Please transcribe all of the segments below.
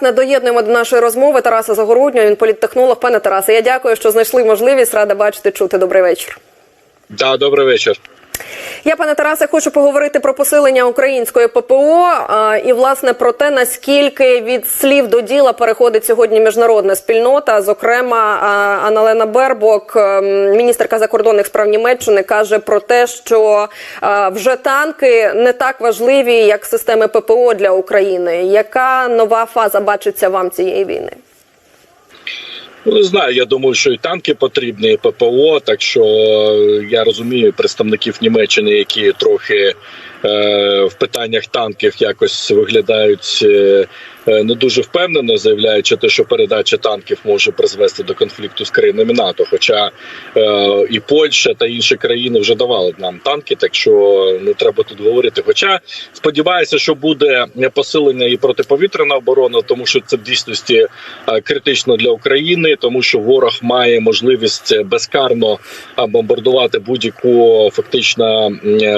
Не доєднуємо до нашої розмови Тараса Загороднього. Він політтехнолог. Пане Тарасе, я дякую, що знайшли можливість. Рада бачити, чути. Добрий вечір. Да, добрий вечір. Я, пане Тарасе, хочу поговорити про посилення української ППО а, і власне про те, наскільки від слів до діла переходить сьогодні міжнародна спільнота. Зокрема, Аналена Бербок, ем, міністерка закордонних справ Німеччини, каже про те, що а, вже танки не так важливі, як системи ППО для України. Яка нова фаза бачиться вам цієї війни? Ну, не знаю, я думаю, що і танки потрібні, і ППО. Так що е, я розумію представників Німеччини, які трохи е, в питаннях танків якось виглядають е, не дуже впевнено, заявляючи те, що передача танків може призвести до конфлікту з країнами НАТО. Хоча е, і Польща та інші країни вже давали нам танки, так що не треба тут говорити. Хоча сподіваюся, що буде посилення і протиповітряна оборона, тому що це в дійсності е, критично для України, тому що ворог має можливість безкарно бомбардувати будь-яку фактично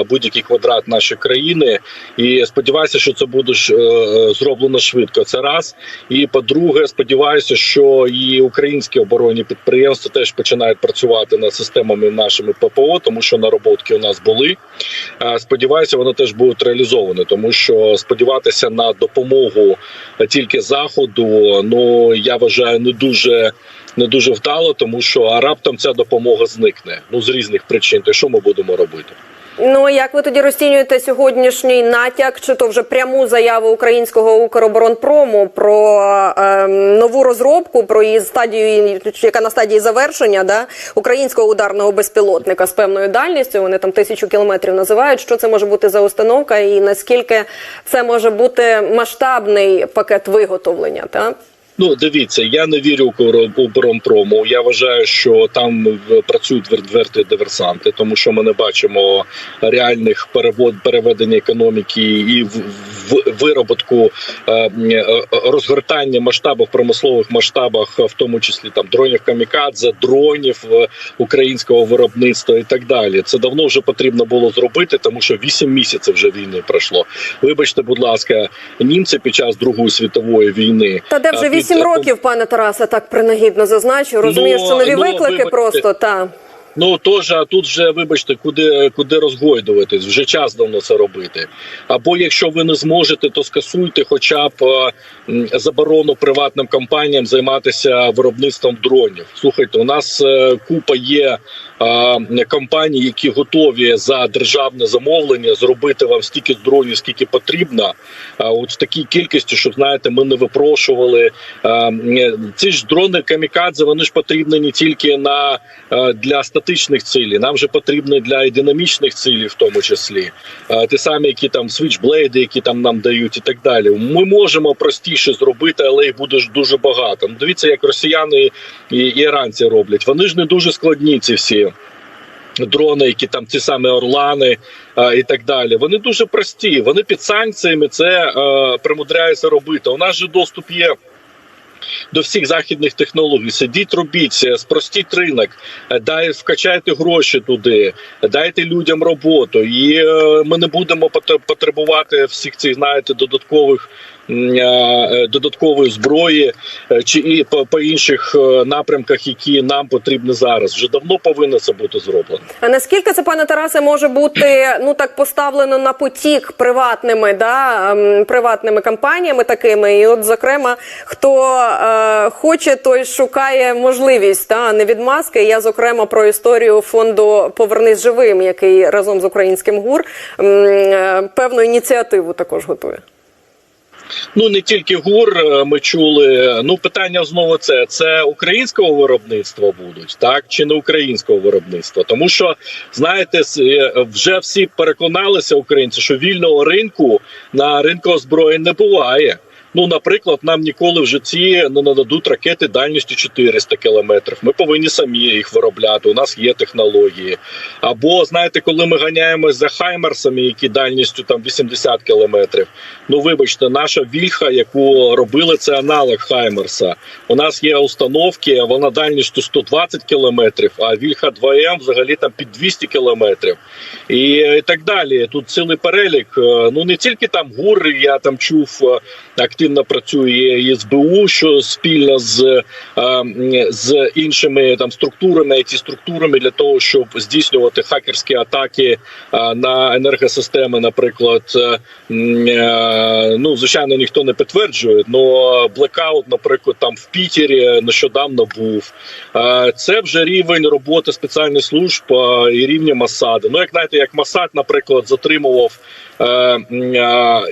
будь-який квадрат нашої країни. І сподіваюся, що це буде е, е, зроблено швидко. Це раз. І по-друге, сподіваюся, що і українські оборонні підприємства теж починають працювати над системами нашими ППО, тому що нароботки у нас були. Е, Сподіваюся, вони теж будуть реалізовані, тому що сподіватися на допомогу тільки заходу, ну я вважаю, не дуже. Не дуже вдало, тому що а раптом ця допомога зникне. Ну з різних причин. То що ми будемо робити? Ну як ви тоді розцінюєте сьогоднішній натяк, чи то вже пряму заяву українського Укроборонпрому про ем, нову розробку, про її стадію, яка на стадії завершення, да українського ударного безпілотника з певною дальністю? Вони там тисячу кілометрів називають. Що це може бути за установка, і наскільки це може бути масштабний пакет виготовлення? Та Ну, дивіться, я не вірю Укроборонпрому. Я вважаю, що там працюють відверті диверсанти, тому що ми не бачимо реальних перевод переведення економіки і в, в вироботку е, е, розгортання масштабів промислових масштабах, в тому числі там дронів камікадзе, дронів е, українського виробництва і так далі. Це давно вже потрібно було зробити, тому що 8 місяців вже війни пройшло. Вибачте, будь ласка, німці під час Другої світової війни та де вже е, під- вісім років, пане Тарасе, так принагідно зазначив. Розумію, Ну, що нові ну, виклики вибачте. просто та. Ну тож, а тут вже вибачте, куди куди розгойдуватись, вже час давно це робити. Або якщо ви не зможете, то скасуйте, хоча б е, заборону приватним компаніям займатися виробництвом дронів. Слухайте, у нас е, купа є е, компаній, які готові за державне замовлення зробити вам стільки дронів, скільки потрібно. От в такій кількості, щоб знаєте, ми не випрошували ці ж дрони камікадзе. Вони ж потрібні не тільки на для статичних цілей, нам же потрібні для і динамічних цілей, в тому числі ті самі, які там свічблейди, які там нам дають, і так далі. Ми можемо простіше зробити, але їх буде дуже багато. Ну, дивіться, як росіяни і іранці роблять. Вони ж не дуже складні. Ці всі. Дрони, які там ті самі орлани а, і так далі, вони дуже прості. Вони під санкціями це е, примудряються робити. У нас же доступ є. До всіх західних технологій сидіть, робіть, е, спростіть ринок, е, дай вкачайте гроші туди, дайте людям роботу, і е, ми не будемо пот- потребувати всіх цих, знаєте, додаткових додаткової зброї чи і по, по інших напрямках, які нам потрібні зараз. Вже давно повинно це бути зроблено. А наскільки це, пане Тарасе, може бути ну так поставлено на потік приватними, да, ем, приватними компаніями такими? І, от, зокрема, хто е, хоче, той шукає можливість, та не від маски. Я зокрема про історію фонду Повернись живим, який разом з українським гур е, певну ініціативу також готує. Ну не тільки гур е, ми чули. Ну питання знову це: це українського виробництва будуть, так чи не українського виробництва? Тому що знаєте, е, вже всі переконалися українці, що вільного ринку на ринку озброєнь не буває. Ну, наприклад, нам ніколи в житті не нададуть ракети дальністю 400 кілометрів. Ми повинні самі їх виробляти. У нас є технології. Або знаєте, коли ми ганяємось за хаймерсами, які дальністю там 80 кілометрів. Ну вибачте, наша вільха, яку робили, це аналог Хаймерса. У нас є установки, вона дальністю 120 кілометрів, а вільха 2М взагалі там під 200 кілометрів. І, і так далі. Тут цілий перелік. Е, Ну не тільки там гур, я там чув е, активно працює СБУ, що спільно з, е, з іншими там структурами, it структурами для того, щоб здійснювати хакерські атаки е, на енергосистеми, наприклад, е, ну звичайно, ніхто не підтверджує, але блекаут, наприклад, там в Пітері нещодавно був. Це вже рівень роботи спеціальних служб і рівня Масади. Ну, як знаєте, як Масад, наприклад, затримував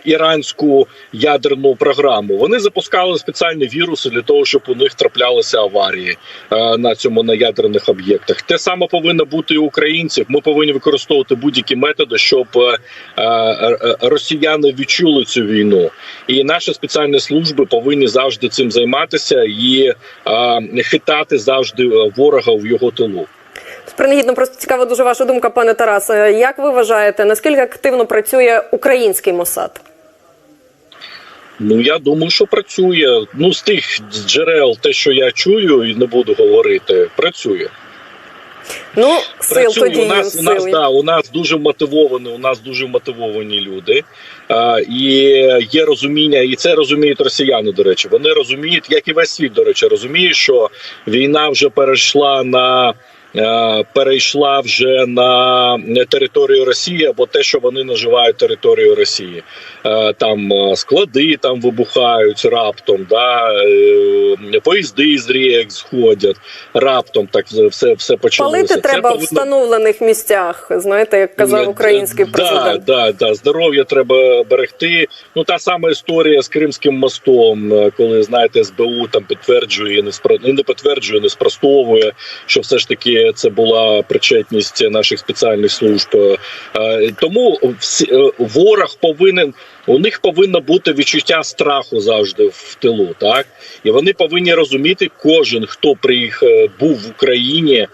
іранську ядерну програму. Вони запускали спеціальні віруси для того, щоб у них траплялися аварії е, на цьому на ядерних об'єктах. Те саме повинно бути і українців. Ми повинні використовувати будь-які методи, щоб е, е, росіяни відчули цю війну. І наші спеціальні служби повинні завжди цим займатися і е, хитати завжди е, ворога в його тилу. Принагідно, просто цікава дуже ваша думка, пане Тарасе. Як ви вважаєте, наскільки активно працює український Мосад? Ну я думаю, що працює. Ну з тих джерел, те, що я чую, і не буду говорити, працює. Ну, сил Працює. тоді у нас, у нас да, у нас дуже мотивовані. У нас дуже мотивовані люди. А, і є розуміння, і це розуміють росіяни. До речі, вони розуміють, як і весь світ, до речі, розуміє, що війна вже перейшла на. Е, Перейшла вже на територію Росії або те, що вони називають територією Росії. Е, Там е, склади там вибухають раптом, да поїзди з рік сходять раптом. Так все, все почалося. Палити Це треба в встановлених місцях. Знаєте, як казав український Да, президент. Да, да, здоров'я треба берегти. Ну та сама історія з Кримським мостом, коли знаєте, СБУ там підтверджує, не спро... не підтверджує, не спростовує, що все ж таки це була причетність наших спеціальних служб. Е, е, Тому е, ворог повинен. У них повинно бути відчуття страху завжди в тилу, так і вони повинні розуміти, кожен хто приїхав був в Україні,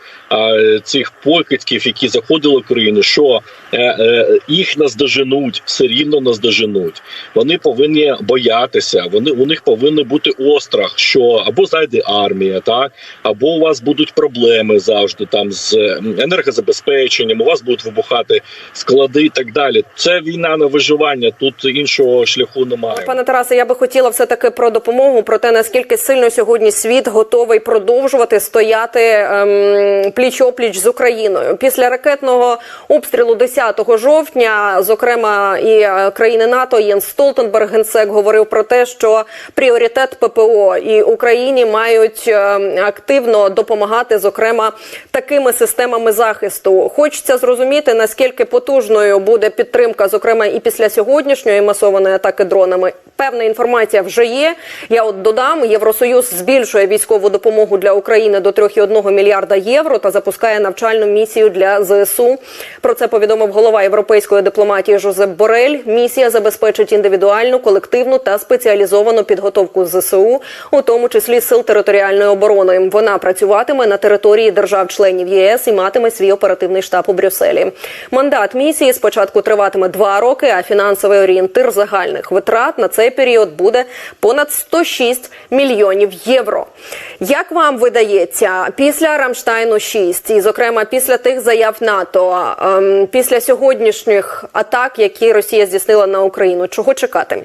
цих покидьків, які заходили в Україну, що е, е, їх наздоженуть, все рівно наздоженуть. Вони повинні боятися. Вони у них повинен бути острах, що або зайде армія, так або у вас будуть проблеми завжди там з енергозабезпеченням. У вас будуть вибухати склади і так далі. Це війна на виживання. Тут іншого шляху немає. Пане Тарасе, я би хотіла все таки про допомогу, про те, наскільки сильно сьогодні світ готовий продовжувати стояти ем, пліч опліч з Україною. Після ракетного обстрілу 10 жовтня, зокрема, і е, країни НАТО Єнс Столтенберг генсек говорив про те, що пріоритет ППО і Україні мають ем, активно допомагати, зокрема, такими системами захисту. Хочеться зрозуміти, наскільки потужною буде підтримка, зокрема, і після сьогоднішньої масованої атаки дронами. Певна інформація вже є. Я от додам, Євросоюз збільшує військову допомогу для України до 3,1 мільярда євро та запускає навчальну місію для ЗСУ. Про це повідомив голова європейської дипломатії Жозеп Борель. Місія забезпечить індивідуальну, колективну та спеціалізовану підготовку ЗСУ, у тому числі сил територіальної оборони. Вона працюватиме на території держав-членів єС і матиме свій оперативний штаб у Брюсселі. Мандат місії спочатку триватиме два роки, а фінансовий орієнтир загальних витрат на цей період буде понад 106 мільйонів євро. Як вам видається, після Рамштайну 6 і, зокрема, після тих заяв НАТО, ем, після сьогоднішніх атак, які Росія здійснила на Україну, чого чекати?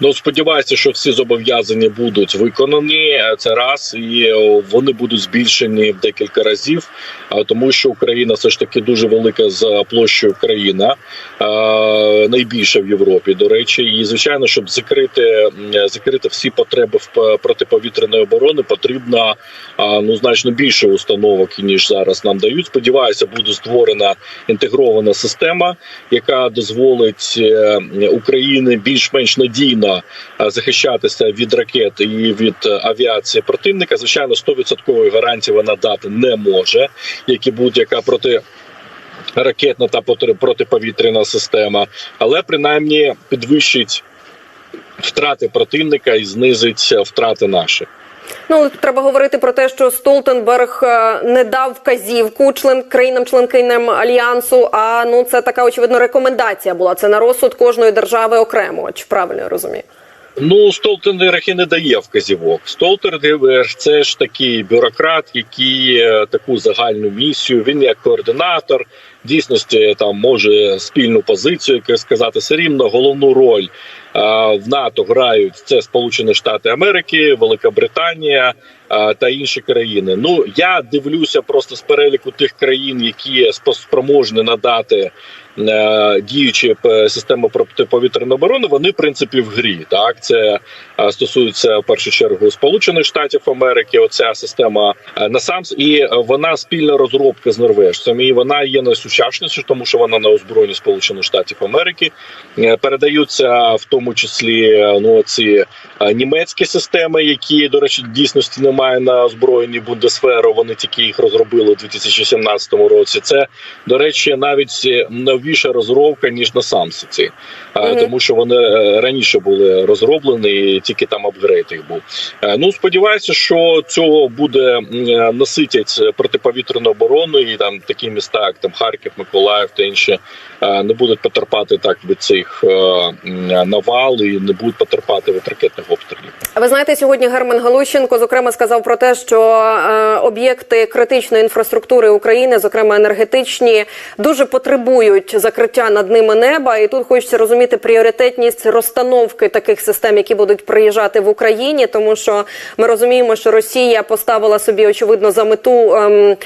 Ну сподіваюся, що всі зобов'язання будуть виконані. Це раз і вони будуть збільшені в декілька разів. а, Тому що Україна все ж таки дуже велика за площею країна, найбільша в Європі. До речі, і звичайно, щоб закрити закрити всі потреби в протиповітряної оборони, потрібно ну значно більше установок ніж зараз нам дають. Сподіваюся, буде створена інтегрована система, яка дозволить е, Україні більш-менш надійно е, захищатися від ракет і від е, авіації противника. Звичайно, 100% гарантії вона дати не може, як і будь-яка проти. Ракетна та протиповітряна система, але принаймні підвищить втрати противника і знизить е, втрати наші. Ну треба говорити про те, що Столтенберг е, не дав вказівку член країнам-членкиням альянсу. А ну це така очевидно рекомендація була. Це на розсуд кожної держави окремо. Чи правильно я розумію? Ну, Столтенберг і не дає вказівок. Столтенберг – це ж такий бюрократ, який е, таку загальну місію. Він як координатор дійсності там може спільну позицію як сказати. Все рівно головну роль в НАТО грають це Сполучені Штати Америки, Велика Британія та інші країни. Ну я дивлюся просто з переліку тих країн, які спроможні надати діючі е, системи протиповітряної оборони, вони в принципі в грі. Так це е, стосується в першу чергу Сполучених Штатів Америки. Оця система е, NASAMS, і вона спільна розробка з норвежцями. І вона є найсучаснішою, тому що вона на озброєнні Сполучених Штатів Америки. Передаються в тому числі ну ці німецькі системи, які до речі дійсності немає на озброєнні Бундесферу. Вони тільки їх розробили у 2017 році. Це до речі, навіть е, новіша розробка ніж на самсиці, е, Мгм. тому що вони е, раніше були розроблені, і тільки там апгрейд їх був. Е, Ну сподіваюся, що цього буде е, наситять протиповітряну оборону, і там такі міста, як там Харків, Миколаїв та інші не будуть потерпати так від цих навал і не будуть потерпати від ракетних обстрілів. Ви знаєте, сьогодні Герман Галущенко зокрема сказав про те, що е, об'єкти критичної інфраструктури України, зокрема енергетичні, дуже потребують закриття над ними неба. І тут хочеться розуміти пріоритетність розстановки таких систем, які будуть приїжджати в Україні, тому що ми розуміємо, що Росія поставила собі очевидно за мету, ем,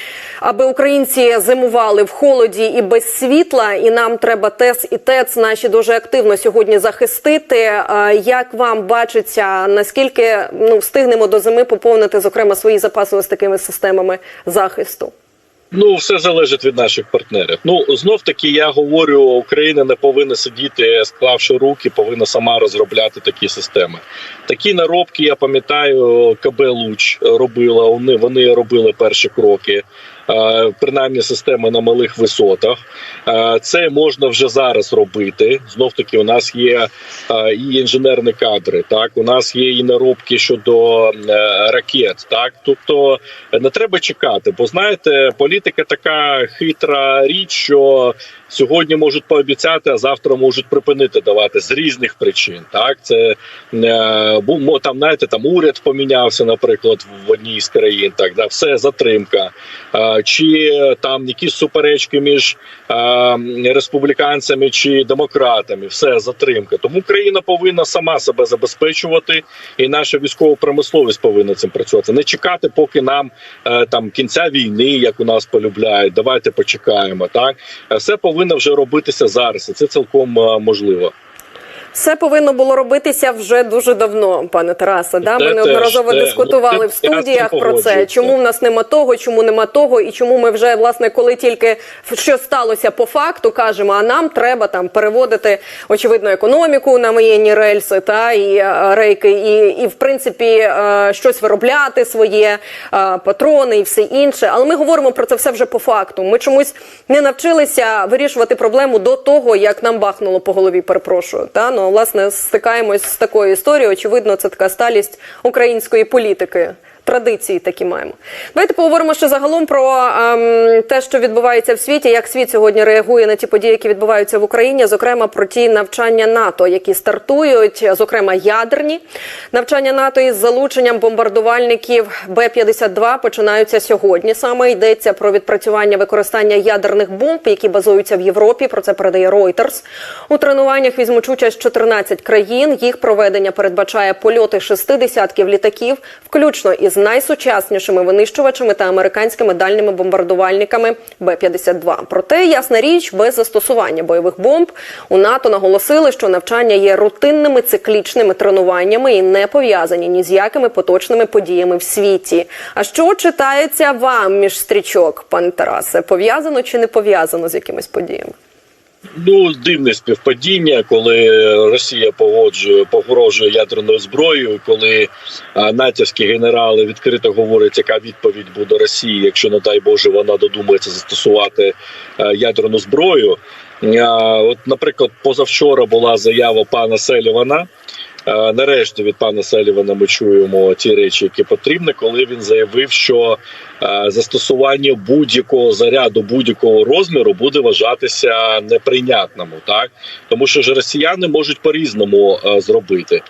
аби українці зимували в холоді і без світла, і нам треба ТЕС і ТЕЦ наші дуже активно сьогодні захистити. Е, Як вам бачиться, наскільки ну встигнемо до зими поповнити зокрема свої запаси ось такими системами захисту? Ну, все залежить від наших партнерів. Ну знов таки я говорю, Україна не повинна сидіти, склавши руки, повинна сама розробляти такі системи. Такі наробки, я пам'ятаю, КБ Луч робила. Вони вони робили перші кроки. Е, Принаймні системи на малих висотах, Е, це можна вже зараз робити. Знов таки, у нас є е, і інженерні кадри. Так, у нас є і наробки щодо ракет. Так, тобто не треба чекати, бо знаєте, політика така хитра річ, що сьогодні можуть пообіцяти, а завтра можуть припинити давати з різних причин. Так, це там, знаєте, там уряд помінявся, наприклад, в одній з країн. Так, да, все затримка. Чи там якісь суперечки між республіканцями чи демократами, все затримка. Тому країна повинна сама себе забезпечувати, і наша військова промисловість повинна цим працювати. Не чекати, поки нам е, там кінця війни, як у нас полюбляють. Давайте почекаємо. Так Е, все повинно вже робитися зараз, і це цілком е, можливо. Все повинно було робитися вже дуже давно, пане Тарасе. Да? Ми неодноразово дискутували Ну, в студіях про це. Чому в нас нема того, чому нема того, і чому ми вже власне, коли тільки що сталося по факту, кажемо, а нам треба там переводити очевидно економіку на воєнні рельси, та і е, рейки, і, і в принципі е, щось виробляти своє е, патрони і все інше. Але ми говоримо про це все вже по факту. Ми чомусь не навчилися вирішувати проблему до того, як нам бахнуло по голові. Перепрошую. Та ну власне стикаємось з такою історією. Очевидно, це така сталість української політики. Традиції такі маємо. Давайте поговоримо ще загалом про ем, те, що відбувається в світі, як світ сьогодні реагує на ті події, які відбуваються в Україні, зокрема про ті навчання НАТО, які стартують, зокрема ядерні навчання НАТО із залученням бомбардувальників Б-52 починаються сьогодні. Саме йдеться про відпрацювання використання ядерних бомб, які базуються в Європі. Про це передає Reuters. У тренуваннях візьмуть участь 14 країн. Їх проведення передбачає польоти шести десятків літаків, включно із найсучаснішими винищувачами та американськими дальніми бомбардувальниками Б-52. Проте ясна річ, без застосування бойових бомб у НАТО наголосили, що навчання є рутинними циклічними тренуваннями і не пов'язані ні з якими поточними подіями в світі. А що читається вам між стрічок, пане Тарасе? Пов'язано чи не пов'язано з якимись подіями? Ну, дивне співпадіння, коли Росія погоджує погрожує ядерною зброєю, коли натівські генерали відкрито говорять, яка відповідь буде Росії, якщо не дай Боже вона додумається застосувати ядерну зброю. От, наприклад, позавчора була заява пана Селівана. Е, Нарешті від пана Селівана ми чуємо ті речі, які потрібні, коли він заявив, що е, застосування будь-якого заряду, будь-якого розміру буде вважатися неприйнятним, так тому що ж росіяни можуть по різному зробити.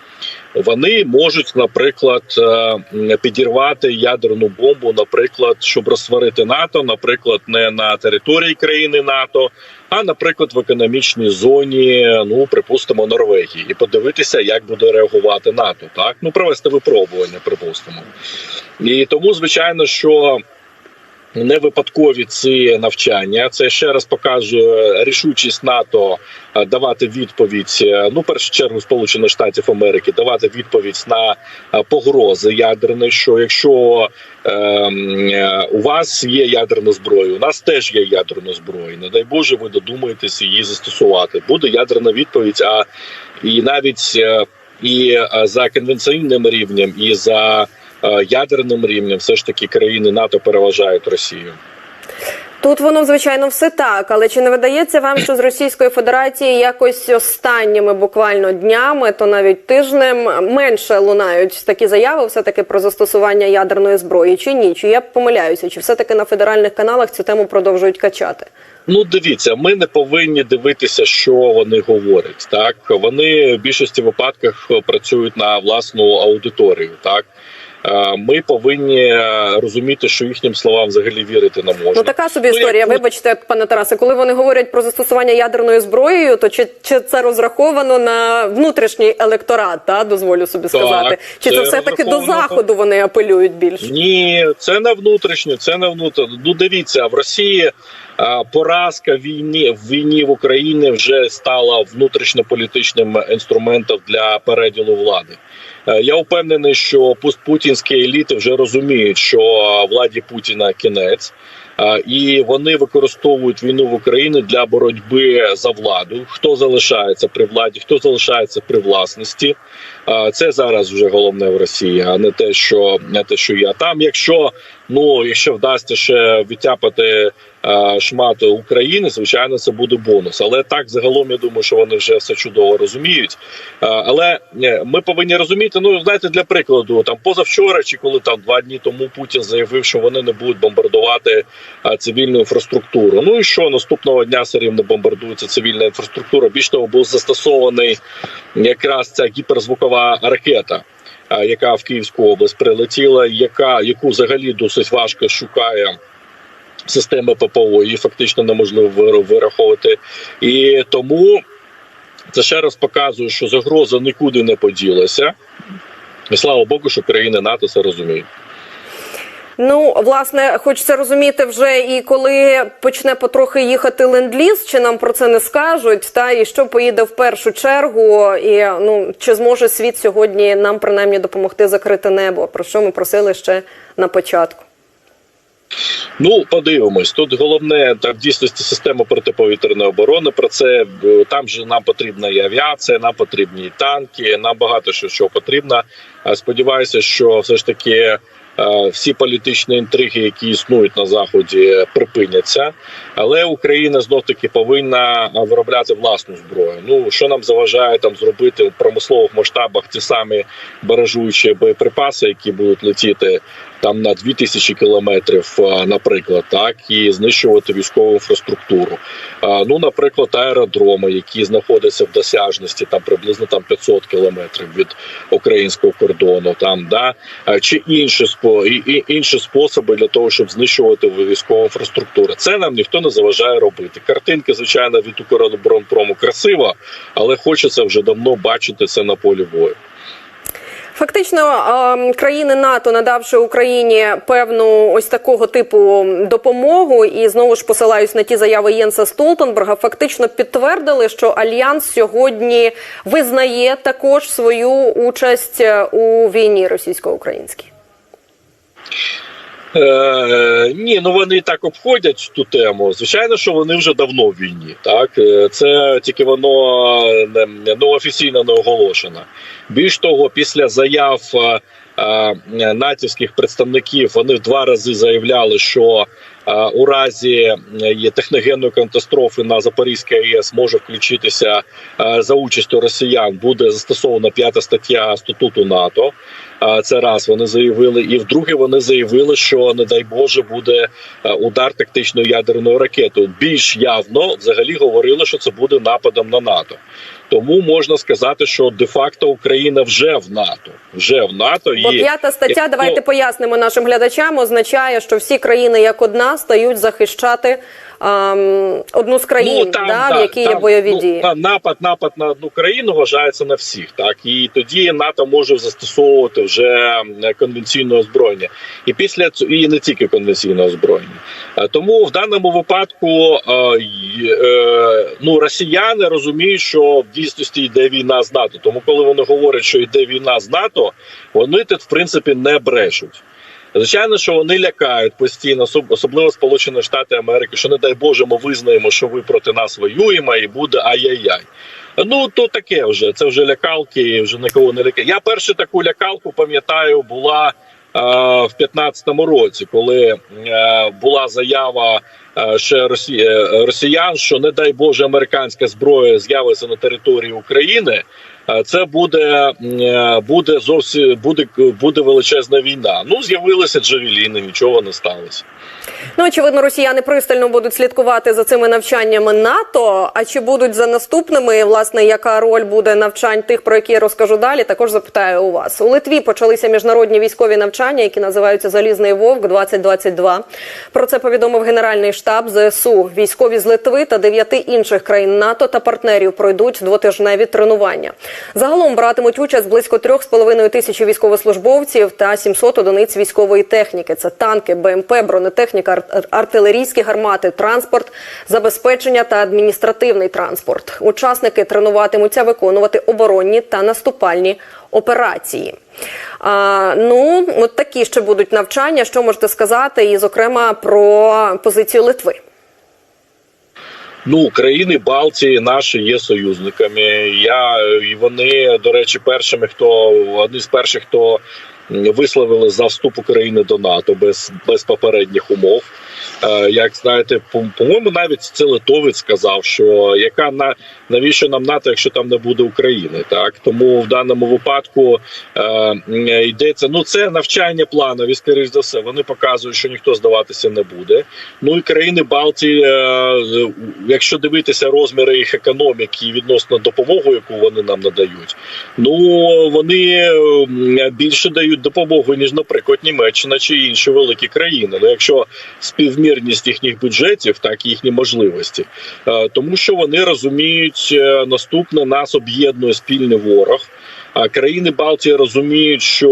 Вони можуть, наприклад, е, підірвати ядерну бомбу, наприклад, щоб розсварити НАТО, наприклад, не на території країни НАТО, а наприклад, в економічній зоні, ну припустимо, Норвегії, і подивитися, як буде реагувати НАТО. Так ну провести випробування, припустимо. І тому, звичайно, що не випадкові ці навчання. Це ще раз показує рішучість НАТО е, давати відповідь. е, Ну, першу чергу, Сполучених Штатів Америки давати відповідь на е, погрози ядерні. Що якщо е, е, у вас є ядерна зброя, у нас теж є ядерна зброя. Не дай Боже, ви додумаєтесь її застосувати. Буде ядерна відповідь. А і навіть і за конвенційним рівнем, і за ядерним рівнем, все ж таки країни НАТО переважають Росію. Тут воно звичайно все так, але чи не видається вам, що з Російської Федерації якось останніми буквально днями, то навіть тижнем менше лунають такі заяви, все таки про застосування ядерної зброї? Чи ні? Чи я помиляюся? Чи все таки на федеральних каналах цю тему продовжують качати? Ну, дивіться, ми не повинні дивитися, що вони говорять. Так вони в більшості випадках працюють на власну аудиторію. Так Е, ми повинні е, розуміти, що їхнім словам взагалі вірити не можна. Ну така собі Ну, історія. як- Вибачте, пане Тарасе, коли вони говорять про застосування ядерною зброєю, то чи, чи це розраховано на внутрішній електорат? Та дозволю собі сказати, чи це, це все таки до заходу вони апелюють більше? Ні, це не внутрішнє, це не внутрішнє. Ну дивіться, в Росії поразка війні в війні в Україні вже стала внутрішньополітичним інструментом для переділу влади. Е, Я впевнений, що постпутінські еліти вже розуміють, що владі Путіна кінець. І вони використовують війну в Україні для боротьби за владу. Хто залишається при владі, хто залишається при власності. Це зараз вже головне в Росії, а не те, що не те, що я там. Якщо ну якщо вдасться ще відтяпати а, шмат України, звичайно, це буде бонус. Але так загалом я думаю, що вони вже все чудово розуміють. Але е, ми повинні розуміти. Ну знаєте, для прикладу, там позавчора чи коли там два дні тому Путін заявив, що вони не будуть бомбардувати цивільну інфраструктуру. Ну і що наступного дня все рівно бомбардується цивільна інфраструктура. Більш того, був застосований якраз ця гіперзвукова ракета. Яка в Київську область прилетіла, яка яку взагалі досить важко шукає системи ППО, її фактично неможливо вир- вираховувати, і тому це ще раз показує, що загроза нікуди не поділася. І слава Богу, що країни НАТО це розуміють. Ну, власне, хочеться розуміти вже і коли почне потрохи їхати ленд-ліз, чи нам про це не скажуть, та і що поїде в першу чергу, і ну чи зможе світ сьогодні нам принаймні допомогти закрити небо, про що ми просили ще на початку. Ну, подивимось. Тут головне так в дійсності система протиповітряної оборони. Про це е, там же нам потрібна і авіація, нам потрібні і танки. Нам багато що, що потрібно. Сподіваюся, що все ж таки. е, Всі політичні інтриги, які існують на заході, припиняться, але Україна знов таки повинна е, виробляти власну зброю. Ну що нам заважає там зробити в промислових масштабах ті самі баражуючі боєприпаси, які будуть летіти там на 2000 кілометрів, наприклад, так і знищувати військову інфраструктуру. Ну, наприклад, аеродроми, які знаходяться в досяжності там приблизно там 500 кілометрів від українського кордону, там да чи інші спо інші способи для того, щоб знищувати військову інфраструктуру. Це нам ніхто не заважає робити. Картинки, звичайно, від Укроборонпрому красиво, але хочеться вже давно бачити це на полі бою. Фактично, ем, країни НАТО, надавши Україні певну ось такого типу допомогу, і знову ж посилаюсь на ті заяви Єнса Столтенберга, фактично підтвердили, що альянс сьогодні визнає також свою участь е, у війні російсько-українській. Е, ні, ну вони так обходять ту тему. Звичайно, що вони вже давно в війні. Так Е, це тільки воно не, ну, офіційно не оголошено. Більш того, після заяв е, е, натівських представників вони в два рази заявляли, що е, у разі техногенної катастрофи на Запорізькій АЕС може включитися за участю росіян. Буде застосована п'ята стаття статуту НАТО. Це раз вони заявили, і вдруге вони заявили, що не дай Боже буде удар тактичною ядерною ракетою. Більш явно взагалі говорили, що це буде нападом на НАТО. Тому можна сказати, що де-факто Україна вже в НАТО. Вже в НАТО Бо і п'ята стаття, давайте пояснимо нашим глядачам, означає, що всі країни як одна стають захищати ем, одну з країн, да, в якій є бойові ну, дії. напад, напад на одну країну вважається на всіх, так і тоді НАТО може застосовувати вже конвенційне озброєння, і після цього і не тільки конвенційне озброєння. Е, Тому в даному випадку е, е, ну росіяни розуміють, що в дійсності йде війна з НАТО. Тому, коли вони говорять, що йде війна з НАТО, вони тут в принципі не брешуть. Звичайно, що вони лякають постійно, особ- особливо Сполучені Штати Америки, що не дай Боже, ми визнаємо, що ви проти нас воюємо, і буде ай-яй-яй. Ну то таке вже це вже лякалки, вже нікого не лякає. Я першу таку лякалку пам'ятаю, була в 15-му році, коли е, була заява е, ще росі... е, росіян, що не дай Боже, американська зброя з'явиться на території України. Е, Це буде, е, буде зовсім буде, буде величезна війна. Ну з'явилися джавеліни, нічого не сталося. Ну очевидно, росіяни пристально будуть слідкувати за цими навчаннями НАТО. А чи будуть за наступними? Власне, яка роль буде навчань тих, про які я розкажу далі? Також запитаю у вас. У Литві почалися міжнародні військові навчання, які називаються Залізний Вовк 2022 Про це повідомив Генеральний штаб ЗСУ. Військові з Литви та дев'яти інших країн НАТО та партнерів пройдуть двотижневі тренування. Загалом братимуть участь близько трьох з половиною тисячі військовослужбовців та 700 одиниць військової техніки. Це танки, БМП, бронетехніка, ар- артилерійські гармати, транспорт, забезпечення та адміністративний транспорт. Учасники тренуватимуться виконувати оборонні та наступальні операції. А, ну, от такі ще будуть навчання. Що можете сказати, і зокрема про позицію Литви. Ну, країни Балтії наші є союзниками. Я і вони, до речі, першими, хто одні з перших, хто висловили за вступ України до НАТО без, без попередніх умов. Е, Як знаєте, по- по-моєму, навіть це литовець сказав, що яка на навіщо нам НАТО, якщо там не буде України, так тому в даному випадку е, йдеться. Ну це навчання планові, скоріш за все. Вони показують, що ніхто здаватися не буде. Ну і країни Балтії, е, якщо дивитися розміри їх економіки відносно допомоги, яку вони нам надають, ну вони більше дають допомогу ніж, наприклад, Німеччина чи інші великі країни. Ну якщо співмірність їхніх бюджетів, так і їхні можливості, Е, тому що вони розуміють е, наступне нас об'єднує спільний ворог. А країни Балтії розуміють, що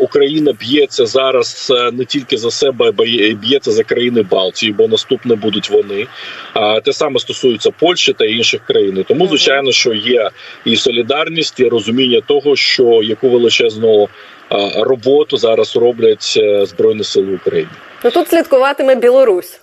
Україна б'ється зараз е, не тільки за себе, а й б'ється за країни Балтії, бо наступне будуть вони. А те саме стосується Польщі та інших країн. Тому, звичайно, що є і солідарність, і розуміння того, що яку величезну роботу зараз роблять е, збройні сили України. Ну тут слідкуватиме Білорусь.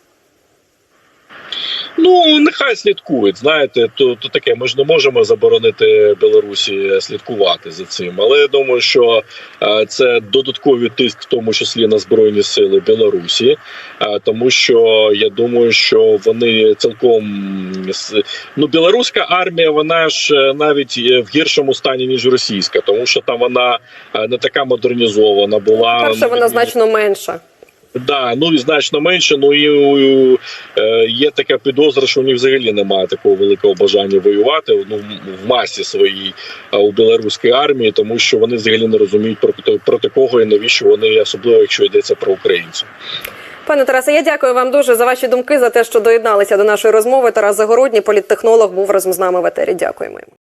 Ну нехай слідкують. Знаєте, то, то таке. Ми ж не можемо заборонити Білорусі слідкувати за цим. Але я думаю, що е, це додатковий тиск, в тому числі на збройні сили Білорусі, е, тому що я думаю, що вони цілком ну білоруська армія, вона ж е, навіть в гіршому стані ніж російська, тому що там вона не така модернізована була. Перше, вона значно менша. Да, ну і значно менше. Ну і е, є така підозра, що них взагалі немає такого великого бажання воювати. Ну в масі своїй е, у білоруській армії, тому що вони взагалі не розуміють проти, проти кого і навіщо вони, особливо якщо йдеться про українців. Пане Тарасе, я дякую вам дуже за ваші думки, за те, що доєдналися до нашої розмови. Тарас Загородній, політтехнолог, був разом з нами в етері. Дякуємо.